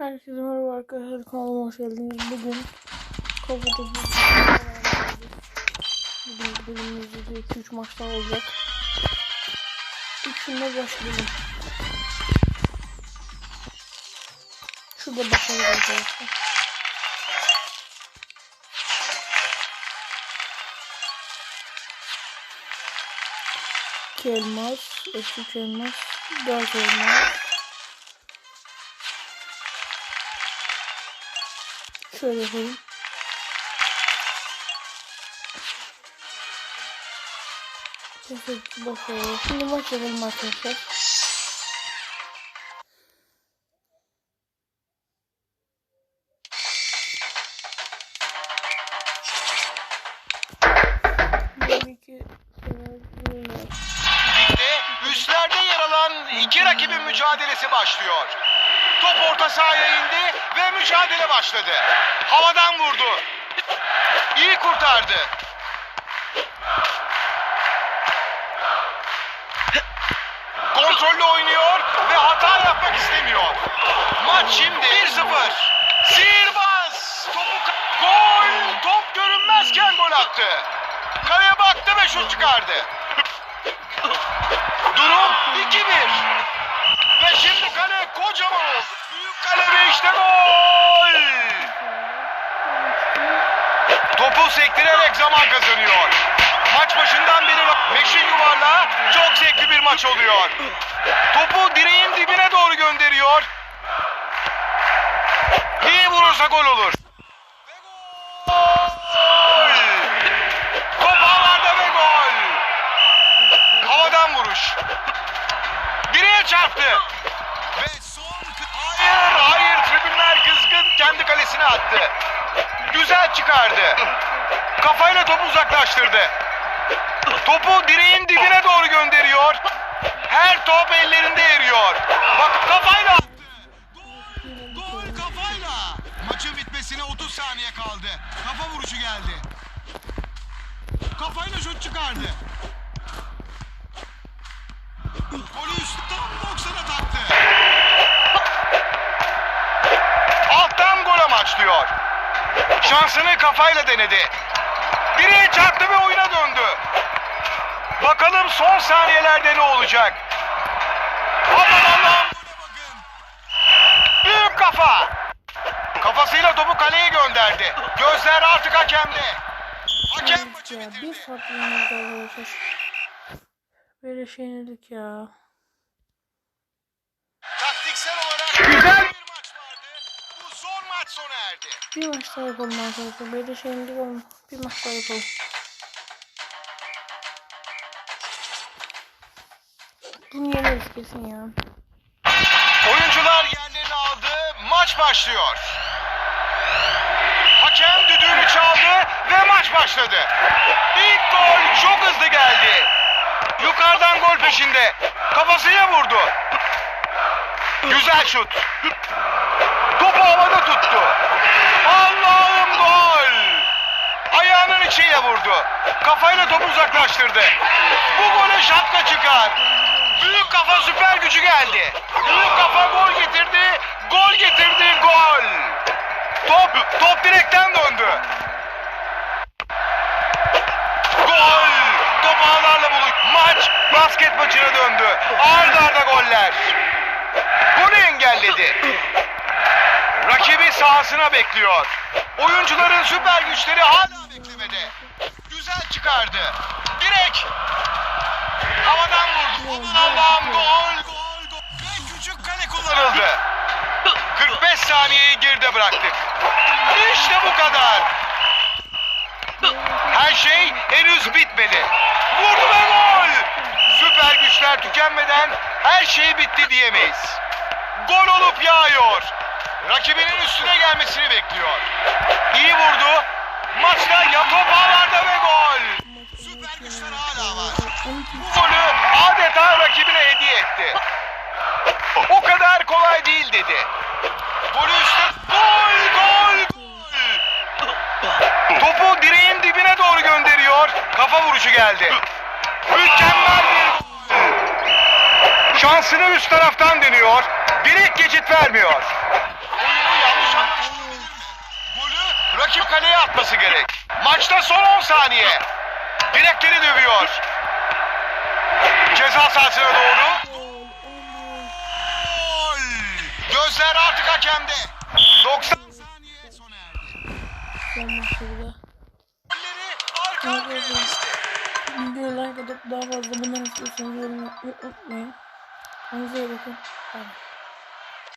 Herkese merhaba arkadaşlar kanalıma hoş geldiniz. Bugün bir Bugün bölümümüzde de 2-3 maçlar olacak. İlkinde başlayalım. Şurada başlayalım arkadaşlar. İki elmas, üç elmas, dört elmas. Şöyle yapalım. Bakalım. Şimdi maç yapalım arkadaşlar. Üstlerde yer alan iki rakibin mücadelesi başlıyor. Top orta sahaya indi ve mücadele başladı. Havadan vurdu. İyi kurtardı. Kontrollü oynuyor ve hata yapmak istemiyor. Maç şimdi 1-0. Sihirbaz. Topu gol. Top görünmezken gol attı. Kaleye baktı ve şut çıkardı. Durum 2-1. Şimdi kale kocaman. Büyük kale ve işte gol. Topu sektirerek zaman kazanıyor. Maç başından beri meşin yuvarlağı çok zevkli bir maç oluyor. Topu direğin dibine doğru gönderiyor. İyi vurursa gol olur. Ve gol! Top ağlarda ve gol. Havadan vuruş. Direğe çarptı. Ve son... Hayır, hayır. Tribünler kızgın. Kendi kalesine attı. Güzel çıkardı. Kafayla topu uzaklaştırdı. Topu direğin dibine doğru gönderiyor. Her top ellerinde eriyor. Bak kafayla attı. Gol, gol kafayla. Maçın bitmesine 30 saniye kaldı. Kafa vuruşu geldi. Kafayla şut çıkardı. Şansını kafayla denedi. Direğe çarptı ve oyuna döndü. Bakalım son saniyelerde ne olacak? Aman Allah'ım. Büyük kafa. Kafasıyla topu kaleye gönderdi. Gözler artık hakemde. Hakem maçı bir bitirdi. saat yenildik arkadaşlar. Böyle şey yenildik ya. Taktiksel olarak güzel bir maç vardı. Bu zor maç sona erdi. Bir maç daha yapalım arkadaşlar. Böyle şey yenildik ama bir maç daha yapalım. Bunu yeneriz kesin ya. Oyuncular yerlerini aldı. Maç başlıyor. Hakem düdüğünü çaldı ve maç başladı. İlk gol çok hızlı geldi. Yukarıdan gol peşinde. Kafasıyla vurdu. Güzel şut. Topu havada tuttu. Allah'ım gol. Ayağının içiyle vurdu. Kafayla topu uzaklaştırdı. Bu gole şapka çıkar. Büyük kafa süper gücü geldi. Büyük kafa gol getirdi. Gol getirdi. Gol. Top, top direkten döndü. Gol. Top ağlarla buluş. Maç basket maçına döndü. Arda arda goller. Bunu engelledi. Sahasına bekliyor. Oyuncuların süper güçleri hala beklemede. Güzel çıkardı. Direk. Havadan vurdu. Aman Allah'ım gol gol gol. Ve küçük kale kullanıldı. 45 saniyeyi geride bıraktık. İşte bu kadar. Her şey henüz bitmedi. Vurdu ve gol. Süper güçler tükenmeden her şey bitti diyemeyiz. Gol olup yağıyor. Rakibinin üstüne gelmesini bekliyor. İyi vurdu. Maçta ya top ağlarda ve gol. Süper güçler hala var. Bu golü adeta rakibine hediye etti. O kadar kolay değil dedi. Golü üstüne... Gol, gol, gol. Topu direğin dibine doğru gönderiyor. Kafa vuruşu geldi. Mükemmel bir gol. Şansını üst taraftan deniyor vermiyor. Oyunu yanlış anlaştı. Golü rakip kaleye atması gerek. Maçta son 10 saniye. Direkleri dövüyor. Ceza sahasına doğru. Gözler artık hakemde. 90 saniye sona erdi. Tamam şurada. Golleri Videoyu like atıp daha fazla bundan istiyorsanız yorum yapmayı unutmayın. Kendinize bakın. Bye.